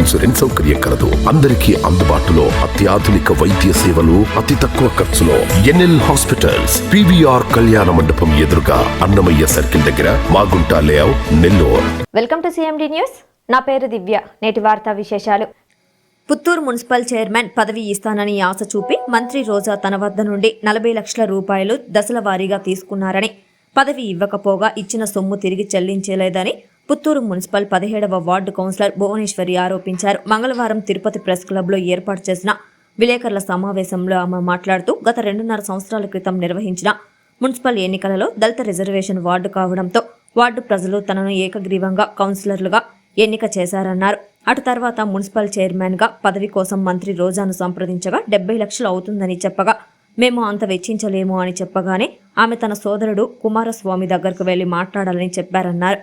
Insurance సౌకర్యం కలదు. అందరికీ అందుబాటులో అత్యాధునిక వైద్య సేవలు అతి తక్కువ ఖర్చులో ఎన్ఎల్ హాస్పిటల్స్ పివిఆర్ కళ్యాణ మండపం ఎదురుగా అన్నమయ్య సర్కిల్ దగ్గర Magunta layout Nellore. Welcome to CMD news. నా పేరు దివ్య. నేటి వార్తా విశేషాలు. పుత్తూరు మున్సిపల్ చైర్మన్ పదవి ఇస్తానని ఆశ చూపి మంత్రి రోజా తన వద్ద నుండి నలభై లక్షల రూపాయలు దశల వారీగా తీసుకున్నారని పదవి ఇవ్వకపోగా ఇచ్చిన సొమ్ము తిరిగి చెల్లించలేదని పుత్తూరు మున్సిపల్ పదిహేడవ వార్డు కౌన్సిలర్ భువనేశ్వరి ఆరోపించారు. మంగళవారం తిరుపతి ప్రెస్ క్లబ్లో ఏర్పాటు చేసిన విలేకరుల సమావేశంలో ఆమె మాట్లాడుతూ గత రెండున్నర సంవత్సరాల క్రితం నిర్వహించిన మున్సిపల్ ఎన్నికలలో దళిత రిజర్వేషన్ వార్డు కావడంతో వార్డు ప్రజలు తనను ఏకగ్రీవంగా కౌన్సిలర్లుగా ఎన్నిక చేశారన్నారు. అటు తర్వాత మున్సిపల్ చైర్మన్గా పదవి కోసం మంత్రి రోజాను సంప్రదించగా డెబ్బై లక్షలు అవుతుందని చెప్పగా మేము అంత వెచ్చించలేము అని చెప్పగానే ఆమె తన సోదరుడు కుమారస్వామి దగ్గరకు వెళ్ళి మాట్లాడాలని చెప్పారన్నారు.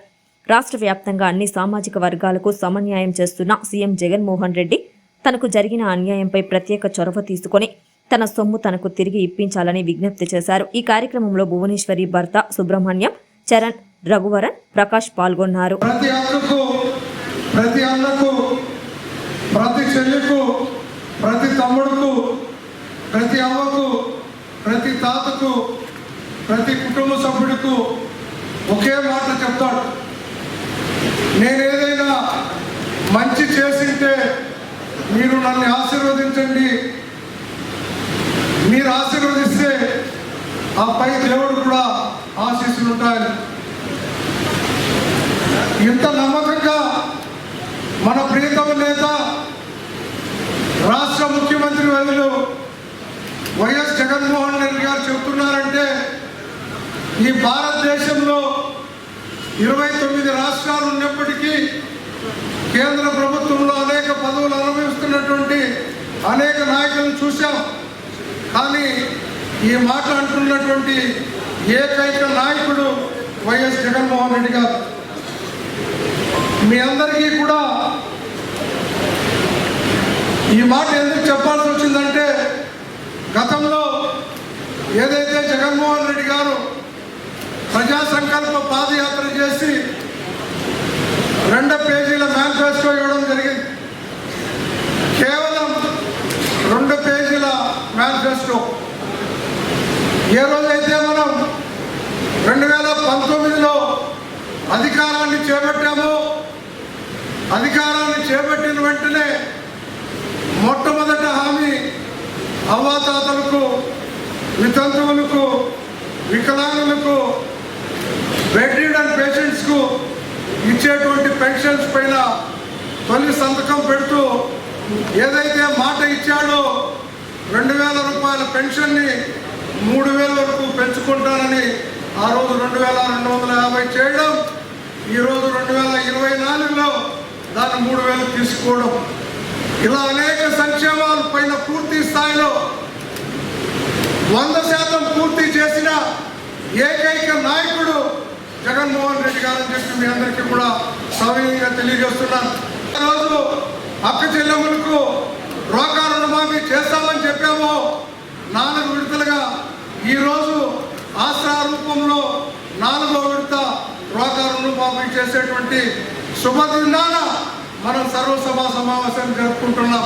రాష్ట్ర వ్యాప్తంగా అన్ని సామాజిక వర్గాలకు సమన్యాయం చేస్తున్న సీఎం జగన్మోహన్ రెడ్డి తనకు జరిగిన అన్యాయంపై ప్రత్యేక చొరవ తీసుకొని తన సొమ్ము తనకు తిరిగి ఇప్పించాలని విజ్ఞప్తి చేశారు. ఈ కార్యక్రమంలో భువనేశ్వరి భర్త సుబ్రహ్మణ్యం చరణ్ రఘువరన్ ప్రకాష్ పాల్గొన్నారు. ప్రతి ప్రతి అన్నకు ప్రతి చెల్లికు ప్రతి తమ్ముడుకు ప్రతి అవ్వకు ప్రతి తాతకు ప్రతి కుటుంబ సభ్యుడికు ఒకే మాట చెప్తాడు. నేను ఏదైనా మంచి చేసింటే మీరు నన్ను ఆశీర్వదించండి. మీరు ఆశీర్వదిస్తే ఆ పై దేవుడు కూడా ఆశీస్సులు ఉంటాయని ఇంత నమ్మకంగా మన ప్రియతమ నేత రాష్ట్ర ముఖ్యమంత్రి వర్యులు వైఎస్ జగన్మోహన్ రెడ్డి గారు చెబుతున్నారంటే ఈ భారతదేశంలో ఇరవై తొమ్మిది రాష్ట్రాలు ఉన్నప్పటికీ కేంద్ర ప్రభుత్వంలో అనేక పదవులు అనుభవిస్తున్నటువంటి అనేక నాయకులను చూశాం. కానీ ఈ మాట అంటున్నటువంటి ఏకైక నాయకుడు వైఎస్ జగన్మోహన్ రెడ్డి గారు. మీ అందరికీ కూడా ఈ మాట ఎందుకు చెప్పాల్సి వచ్చిందంటే గతంలో ఏదైతే జగన్మోహన్ రెడ్డి గారు ప్రజా సంకల్ప పాదయాత్ర చేసి రెండు పేజీల మేనిఫెస్టో ఇవ్వడం జరిగింది. కేవలం రెండు పేజీల మేనిఫెస్టో ఏ రోజైతే మనం రెండు వేల పంతొమ్మిదిలో అధికారాన్ని చేపట్టామో అధికారాన్ని చేపట్టిన వెంటనే మొట్టమొదట హామీ అవ్వాతాతలకు వితంతువులకు వికలాంగులకు బెడ్ రీడర్ పేషెంట్స్కు ఇచ్చేటువంటి పెన్షన్స్ పైన తొలి సంతకం పెడుతూ ఏదైతే మాట ఇచ్చాడో రెండు వేల రూపాయల పెన్షన్ని మూడు వేల వరకు పెంచుకుంటానని ఆ రోజు రెండు వేల రెండు వందల యాభై చేయడం ఈరోజు రెండు వేల ఇరవై నాలుగులో దాన్ని మూడు వేలు తీసుకోవడం. ఇలా అనేక సంక్షేమాల పైన పూర్తి స్థాయిలో వంద శాతం పూర్తి చేసిన ఏకైక నాయకుడు జగన్మోహన్ రెడ్డి గారు అని చెప్పి మీ అందరికీ కూడా సవినీయంగా తెలియజేస్తున్నాను రోజు అక్క చెల్లెములకు రోగా రుణమాఫీ చేస్తామని చెప్పాము. నాలుగు విడతలుగా ఈరోజు ఆసరా రూపంలో నాలుగో విడత రోగా రుణమాఫీ చేసేటువంటి శుభదినాన మనం సర్వసభా సమావేశం జరుపుకుంటున్నాం.